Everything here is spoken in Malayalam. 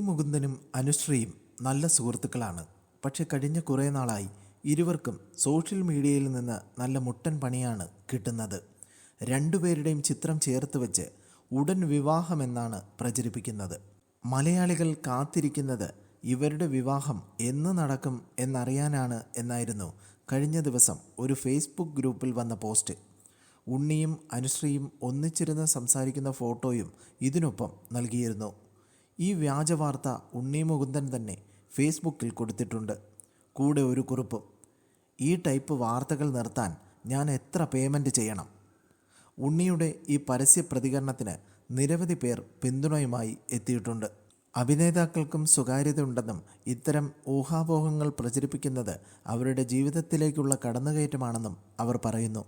മുകുന്ദനും അനുശ്രീയും നല്ല സുഹൃത്തുക്കളാണ്. പക്ഷെ കഴിഞ്ഞ കുറേ നാളായി ഇരുവർക്കും സോഷ്യൽ മീഡിയയിൽ നിന്ന് നല്ല മുട്ടൻ പണിയാണ് കിട്ടുന്നത്. രണ്ടുപേരുടെയും ചിത്രം ചേർത്ത് വെച്ച് ഉടൻ വിവാഹമെന്നാണ് പ്രചരിപ്പിക്കുന്നത്. മലയാളികൾ കാത്തിരിക്കുന്നത് ഇവരുടെ വിവാഹം എന്ന് നടക്കും എന്നറിയാനാണ് എന്നായിരുന്നു കഴിഞ്ഞ ദിവസം ഒരു ഫേസ്ബുക്ക് ഗ്രൂപ്പിൽ വന്ന പോസ്റ്റ്. ഉണ്ണിയും അനുശ്രീയും ഒന്നിച്ചിരുന്ന് സംസാരിക്കുന്ന ഫോട്ടോയും ഇതിനൊപ്പം നൽകിയിരുന്നു. ഈ വ്യാജവാർത്ത ഉണ്ണി മുകുന്ദൻ തന്നെ ഫേസ്ബുക്കിൽ കൊടുത്തിട്ടുണ്ട്. കൂടെ ഒരു കുറിപ്പ്. ഈ ടൈപ്പ് വാർത്തകൾ നിർത്താൻ ഞാൻ എത്ര പേയ്മെന്റ് ചെയ്യണം? ഉണ്ണിയുടെ ഈ പരസ്യ പ്രതികരണത്തിന് നിരവധി പേർ പിന്തുണയുമായി എത്തിയിട്ടുണ്ട്. അഭിനേതാക്കൾക്കും സ്വകാര്യതയുണ്ടെന്നും ഇത്തരം ഊഹാപോഹങ്ങൾ പ്രചരിപ്പിക്കുന്നത് അവരുടെ ജീവിതത്തിലേക്കുള്ള കടന്നുകയറ്റമാണെന്നും അവർ പറയുന്നു.